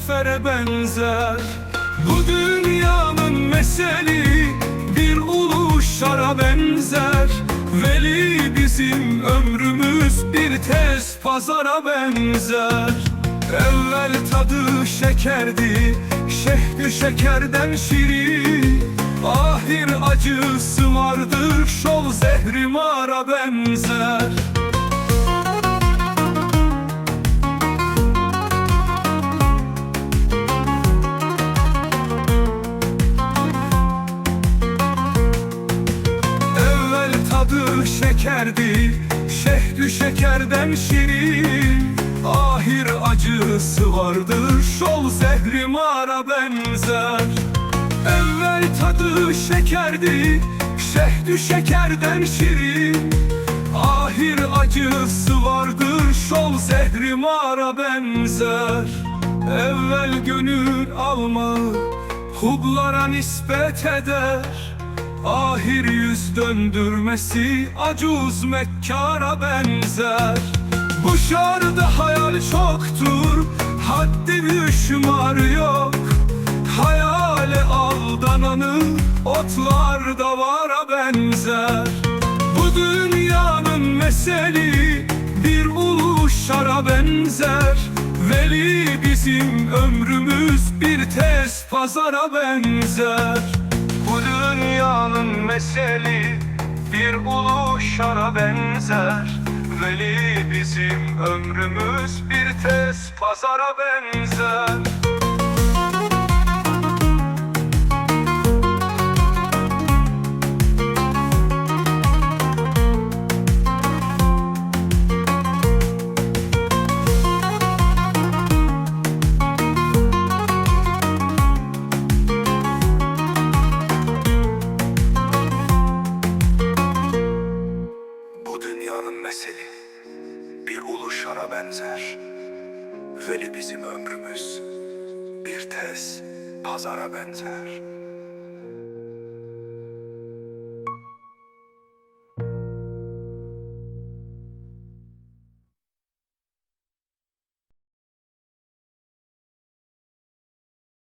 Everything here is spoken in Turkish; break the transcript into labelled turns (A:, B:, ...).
A: sefere benzer. Bu dünyanın meseli bir ulu şara benzer. Veli bizim ömrümüz bir tez pazara benzer. Evvel tadı şekerdi Şehdü şekerden şirin Ahir acısı vardır Şol zehri mara benzer şekerdi Şehdü şekerden şirin. Ahir acısı vardır Şol zehri mara benzer. Evvel tadı şekerdi Şehdü şekerden şirin. Ahir acısı vardır Şol zehri mara benzer. Evvel gönül alma Hublara nispet eder Ahir yüz döndürmesi acuz mekkara benzer. Bu şarda hayal çoktur Haddi şumar yok. Hayale aldananın otlar davara benzer. Bu dünyanın meseli bir ulu şara benzer. Veli bizim ömrümüz bir tez pazara benzer dünyanın meseli bir ulu şara benzer. Veli bizim ömrümüz bir tez pazara benzer
B: şara benzer. Veli bizim ömrümüz bir tez pazara benzer.